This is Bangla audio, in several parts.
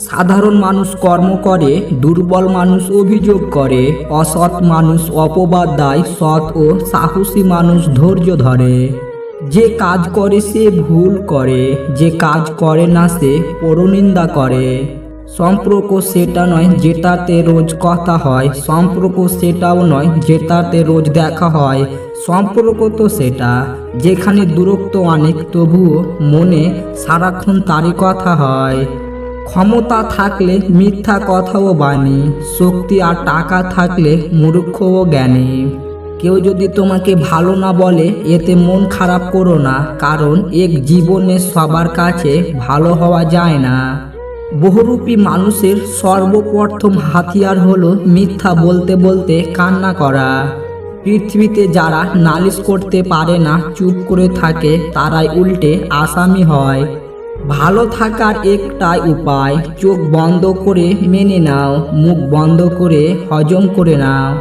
সাধারণ মানুষ কর্ম করে, দুর্বল মানুষ অভিযোগ করে, অসৎ মানুষ অপবাদ দেয়, সৎ ও সাহসী মানুষ ধৈর্য ধরে। যে কাজ করে সে ভুল করে, যে কাজ করে না সে পরনিন্দা করে। সম্পর্ক সেটা নয় যেটাতে রোজ কথা হয়, সম্পর্ক সেটাও নয় যেটাতে রোজ দেখা হয়। সম্পর্ক তো সেটা, যেখানে দূরত্ব অনেক তবুও মনে সারাক্ষণ তারই কথা হয়। ক্ষমতা থাকলে মিথ্যা কথাও বাণী, শক্তি আর টাকা থাকলে মূর্খ ও জ্ঞানী। কেউ যদি তোমাকে ভালো না বলে, এতে মন খারাপ করো না, কারণ এক জীবনে সবার কাছে ভালো হওয়া যায় না। বহুরূপী মানুষের সর্বপ্রথম হাতিয়ার হলো মিথ্যা বলতে বলতে কান্না করা। পৃথিবীতে যারা নালিশ করতে পারে না, চুপ করে থাকে, তারাই উল্টে আসামি হয়। ভালো থাকার একটাই উপায়, চোখ বন্ধ করে মেনে নাও, মুখ বন্ধ করে হজম করে নাও।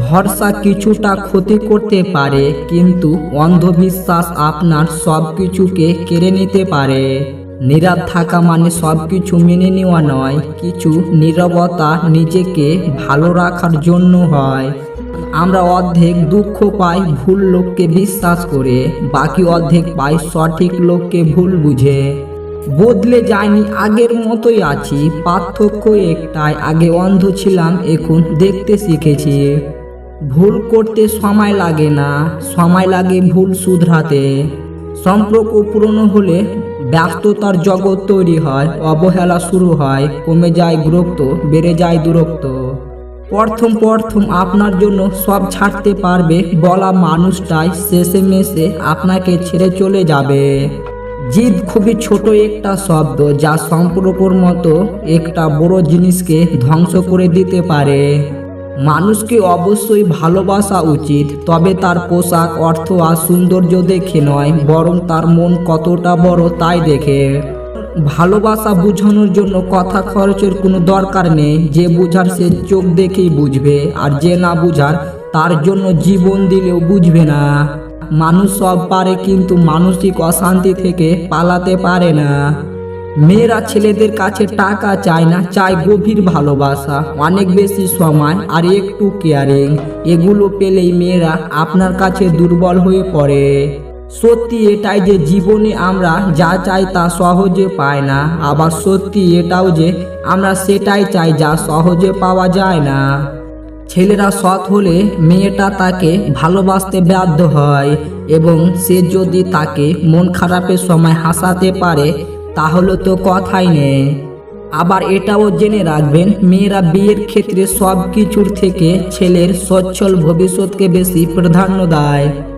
ভরসা কিছুটা ক্ষতি করতে পারে, কিন্তু অন্ধবিশ্বাস আপনার সব কিছুকে কেড়ে নিতে পারে। নীরব থাকা মানে সব কিছু মেনে নেওয়া নয়, কিছু নীরবতা নিজেকে ভালো রাখার জন্য হয়। আমরা অর্ধেক দুঃখ পাই ভুল লোককে বিশ্বাস করে, বাকি অর্ধেক পাই সঠিক লোককে ভুল বুঝে। বদলে যায়নি আগের মতোই আছি। পার্থক্য একটাই, আগে অন্ধ ছিলাম, এখন দেখতে শিখেছি। ভুল করতে সময় লাগে না, সময় লাগে ভুল শুধরাতে। সম্পর্ক পুরনো হলে ব্যস্ততার জগৎ তৈরি হয়, অবহেলা শুরু হয়, কমে যায় গুরুত্ব বেড়ে যায় দূরত্ব। প্রথম প্রথম আপনার জন্য সব ছাড়তে পারবে বলা মানুষটাই, শেষে মেশে আপনাকে ছেড়ে চলে যাবে। জিদ খুবই ছোট একটা শব্দ যা সম্পর্কর মতো একটা বড় জিনিসকে ধ্বংস করে দিতে পারে। মানুষকে অবশ্যই ভালোবাসা উচিত, তবে তার পোশাক, অর্থ আর সৌন্দর্য দেখে নয়, বরং তার মন কতটা বড় তাই দেখে। ভালোবাসা বোঝানোর জন্য কথা খরচের কোনো দরকার নেই, যে বুঝার সে চোখ দেখেই বুঝবে, আর যে না বুঝার, তার জন্য জীবন দিলেও বুঝবে না। মানুষ সব পারে, কিন্তু মানসিক অশান্তি থেকে পালাতে পারে না। মেয়েরা ছেলেদের কাছে টাকা চায় না, চায় গভীর ভালোবাসা, অনেক বেশি সময় আর একটু কেয়ারিং এগুলো পেলেই মেয়েরা আপনার কাছে দুর্বল হয়ে পড়ে। সত্যি এটাই যে জীবনে আমরা যা চাই তা সহজে পাই না, আবার সত্যি এটাও যে আমরা সেটাই চাই যা সহজে পাওয়া যায় না। ছেলেরা সৎ হলে মেয়েটা তাকে ভালোবাসতে বাধ্য হয় এবং সে যদি তাকে মন খারাপের সময় হাসাতে পারে, তাহলে তো কথাই নেই। আবার এটাও জেনে রাখবেন, মেয়েরা বিয়ের ক্ষেত্রে সব কিছুর থেকে ছেলের সচ্ছল ভবিষ্যৎকে বেশি প্রাধান্য দেয়।